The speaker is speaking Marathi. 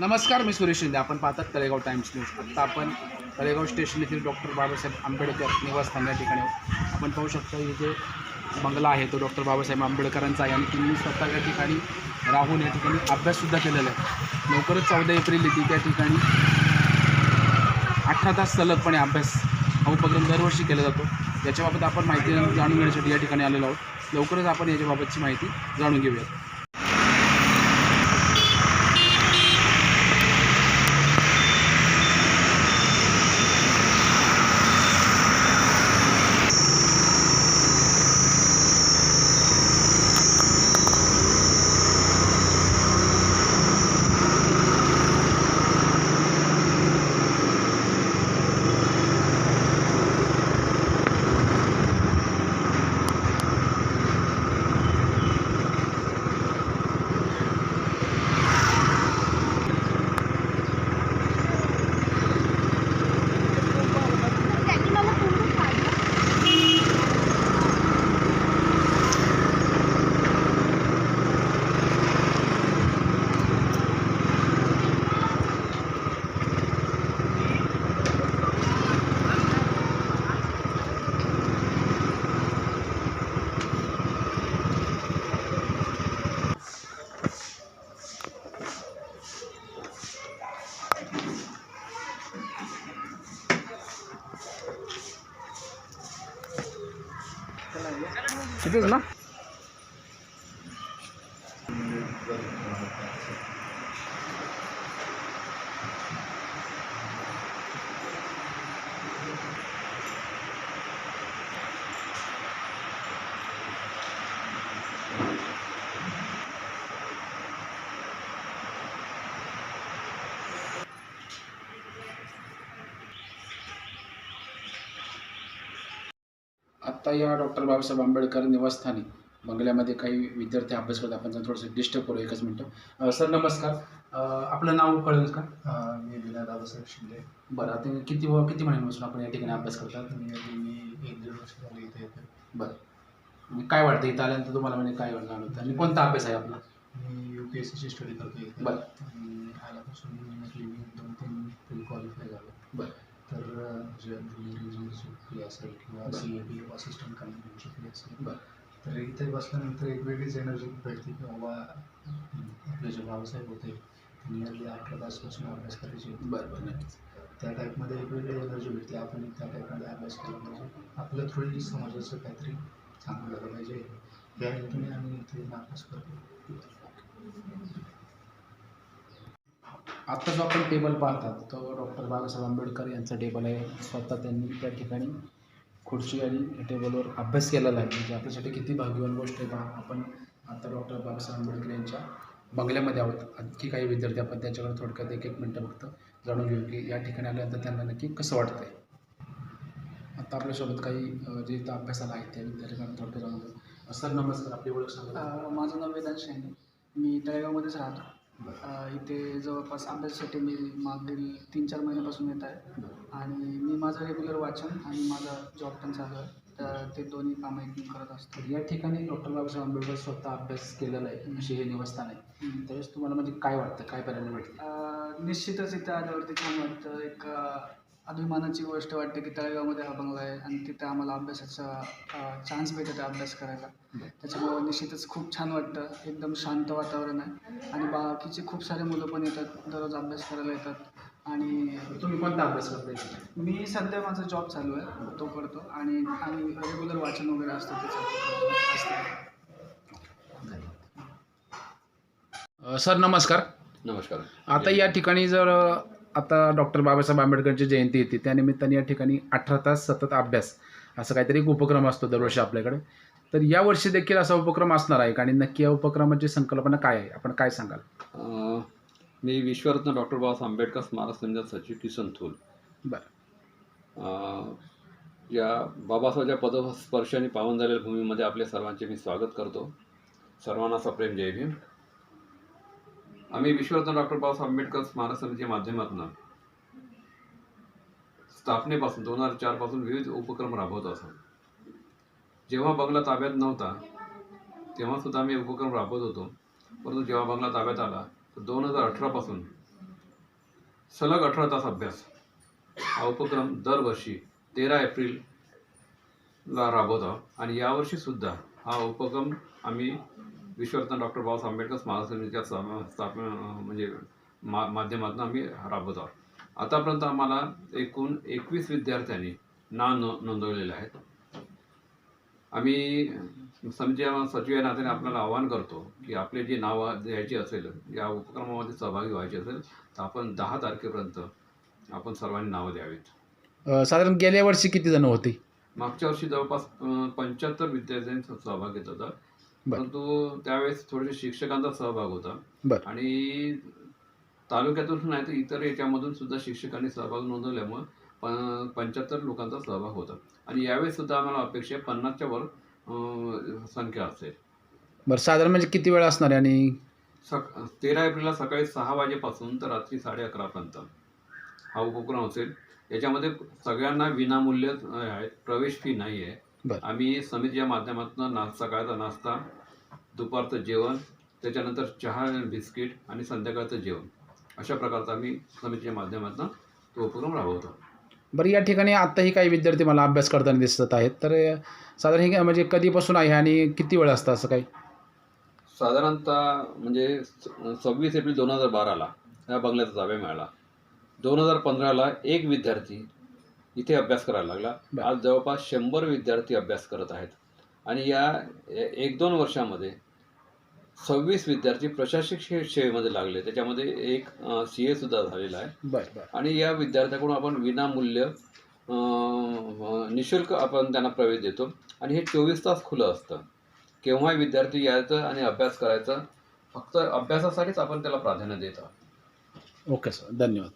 नमस्कार मी सुरेश शिंदे. आपण पाहतात तळेगाव टाइम्स न्यूज. आत्ता आपण तळेगाव स्टेशन येथील डॉक्टर बाबासाहेब आंबेडकर निवासस्थान या ठिकाणी आपण पाहू शकता हे जे बंगला आहे तो डॉक्टर बाबासाहेब आंबेडकरांचा आहे आणि तुम्ही स्वतः या ठिकाणी राहून या ठिकाणी अभ्याससुद्धा केलेला आहे. लवकरच चौदा एप्रिल येते. त्या ठिकाणी अठरा तास सलगपणे अभ्यास हा उपक्रम दरवर्षी केला जातो. याच्याबाबत आपण माहिती जाणून घेण्यासाठी या ठिकाणी आलेलो आहोत. लवकरच आपण याच्याबाबतची माहिती जाणून घेऊयात त्यांनी मला पूर्ण काढलं तिथेच ना आत्ता या डॉक्टर बाबासाहेब आंबेडकर निवासस्थानी बंगल्यामध्ये काही विद्यार्थी अभ्यास करतात. आपण त्यांना थोडंसं डिस्टर्ब करू एकच मिनटं. सर नमस्कार. आपलं नाव कळेल का? मी विनायक दादासाहेब शिंदे. बरं आता किती व किती महिन्यांपासून आपण या ठिकाणी अभ्यास करतात? मी एक दीड वर्ष झाले इथे येतो बरं. म्हणजे काय वाटतं इथं आल्यानंतर तुम्हाला म्हणजे काय जाणवतं आणि कोणता अभ्यास आहे आपला? मी यू पी एस सीची स्टडी करतो इथे. बरं. आणि आल्यापासून दोन तीन क्वालिफाय झालो. बरं. तर अं, जे रिव्हिजनची असेल किंवा. सी ए पी असिस्टंट कमिटीची फी असेल बरं. तर इथे बसल्यानंतर एक वेगळीच एनर्जी भेटते की बाबा आपले जे बाबासाहेब होते नियरली अठरा तासपासून अभ्यास करायचे बरं बरं नक्कीच. त्या टाईपमध्ये एक वेगळी एनर्जी भेटते आपण त्या टाईपमध्ये अभ्यास केला पाहिजे. आपलं थोडी समाजाचं काहीतरी चांगलं झालं पाहिजे. या हेतूने आम्ही इथे अभ्यास करतो. आत्ता जो आपण टेबल पाहतात. तो डॉक्टर बाबासाहेब आंबेडकर यांचा टेबल आहे. स्वतः त्यांनी त्या ठिकाणी खुर्ची आणि टेबलवर अभ्यास केलेला आहे. म्हणजे आपल्यासाठी किती भाग्यवान गोष्ट आहे का आपण आता डॉक्टर बाबासाहेब आंबेडकर यांच्या बंगल्यामध्ये आहोत. आणखी काही विद्यार्थी आपण त्यांच्याकडे थोडक्यात एक एक मिनटं फक्त जाणून घेऊ की या ठिकाणी आल्यानंतर त्यांना नक्की कसं वाटतंय. आता आपल्यासोबत काही जे इथं अभ्यासाला आहेत त्या विद्यार्थ्यांना थोडक्यात जाणून घेऊ. सर नमस्कार. आपली ओळख सांगा. माझं नाव वेदांत शेंडे. मी तळेगावमध्येच राहतो. इथे जवळपास अभ्यासासाठी मी मागील तीन चार महिन्यापासून येत आहे. आणि मी माझं रेग्युलर वाचन आणि माझा जॉब पण चालू आहे. तर ते दोन्ही कामं एक करत असतो. या ठिकाणी डॉक्टर बाबासाहेब आंबेडकर स्वतः अभ्यास केलेला आहे असे हे निवासस्थान आहे. त्यावेळेस तुम्हाला म्हणजे काय वाटतं? काय परिणाम भेटते निश्चितच इथं आल्यावरती छान वाटतं. एक अभिमानाची गोष्ट वाटते की तळेगावमध्ये हा बंगला आहे आणि तिथं आम्हाला अभ्यासाचा चान्स भेटत आहे अभ्यास करायला. त्याच्यामुळं निश्चितच खूप छान वाटतं. एकदम शांत वातावरण आहे. आणि बाकीचे खूप सारे मुलं पण येतात. दररोज अभ्यास करायला येतात. आणि तुम्ही कोणता अभ्यास करताय? मी सध्या माझा जॉब चालू आहे. तो करतो. आणि आम्ही रेग्युलर वाचन वगैरे असतं त्याचं सर नमस्कार. नमस्कार. आता या ठिकाणी जर आता डॉक्टर बाबासाहेब आंबेडकरची जयंती येते. त्यानिमित्ताने या ठिकाणी अठरा तास सतत अभ्यास असा काहीतरी एक उपक्रम असतो दरवर्षी आपल्याकडे. तर या वर्षी देखील असा उपक्रम असणार आहे आणि नक्की या उपक्रमाची संकल्पना काय आहे? आपण काय सांगाल? मी विश्वरत्न डॉक्टर बाबासाहेब आंबेडकर स्मारक संचालक सचिव किसन थूल. बरं. या बाबासाहेबच्या पदस्पर्शाने पावन झालेल्या भूमीमध्ये आपल्या सर्वांचे मी स्वागत करतो. सर्वांना सप्रेम जय भीम. आम्ही विश्वरत्न डॉक्टर बाबासाहेब आंबेडकर स्मारक समितीच्या माध्यमातून स्थापनेपासून दोन हजार चारपासून विविध उपक्रम राबवत असतो. जेव्हा बंगला ताब्यात नव्हता तेव्हा सुद्धा आम्ही उपक्रम राबवत होतो. परंतु जेव्हा बंगला ताब्यात आला तर दोन हजार अठरापासून सलग अठरा तास अभ्यास हा उपक्रम दरवर्षी तेरा एप्रिलला राबवतो आणि यावर्षीसुद्धा हा उपक्रम आम्ही विश्वरत्न डॉक्टर बाबासाहेब आंबेडकर स्मारक समितीच्या सम- स्थापन म्हणजे मा माध्यमातून आम्ही राबवत आहोत. आतापर्यंत आम्हाला एकूण एकवीस विद्यार्थ्यांनी नाव नो नोंदवलेले आहेत. आम्ही समितीच्या सचिव या नात्याने आपल्याला आवाहन करतो की आपले जे नावं द्यायची असेल या उपक्रमामध्ये सहभागी व्हायचे असेल तर आपण दहा तारखेपर्यंत आपण सर्वांनी नावं द्यावीत. साधारण गेल्या वर्षी किती जण होती? मागच्या वर्षी जवळपास पंच्याहत्तर विद्यार्थ्यांनी सहभाग घेत होता. परंतु त्यावेळेस थोडेसे शिक्षकांचा सहभाग होता. आणि तालुक्यातून नाही तर इतर याच्यामधून सुद्धा शिक्षकांनी सहभाग नोंदवल्यामुळं प पंच्याहत्तर लोकांचा सहभाग होता. आणि यावेळेस सुद्धा आम्हाला अपेक्षा आहे पन्नासच्या वर संख्या असेल. बरं साधारण म्हणजे किती वेळ असणार आणि? सक तेरा एप्रिलला सकाळी सहा वाजेपासून तर रात्री साडे अकरापर्यंत हा उपक्रम असेल. याच्यामध्ये सगळ्यांना विनामूल्य प्रवेश फी नाही आहे. आम्ही समितीच्या माध्यमातून ना सकाळचा नाश्ता दुपारचं जेवण त्याच्यानंतर चहा बिस्किट आणि संध्याकाळचं जेवण. अशा प्रकारचा आम्ही समितीच्या माध्यमातून तो उपक्रम राबवतो. बरं या ठिकाणी आत्ताही काही विद्यार्थी मला अभ्यास करताना दिसत आहेत. तर साधारण हे म्हणजे कधीपासून आहे आणि किती वेळ असतं असं काही? साधारणतः म्हणजे सव्वीस एप्रिल दोन हजार बाराला या बंगल्याचा जागा मिळाला दोन हजार पंधराला एक विद्यार्थी इथे अभ्यास करायला लागला. आज जवळपास शंभर विद्यार्थी अभ्यास करत आहेत. आणि या एक दोन वर्षामध्ये सव्वीस विद्यार्थी प्रशासक शे- सेवेमध्ये लागले. त्याच्यामध्ये एक सी ए सुद्धा झालेला आहे. आणि या विद्यार्थ्याकडून आपण विनामूल्य निशुल्क आपण त्यांना प्रवेश देतो. आणि हे चोवीस तास खुलं असतं. केव्हाही विद्यार्थी यायचं आणि अभ्यास करायचा फक्त अभ्यासासाठीच आपण त्याला प्राधान्य देत. आहोत ओके सर. धन्यवाद.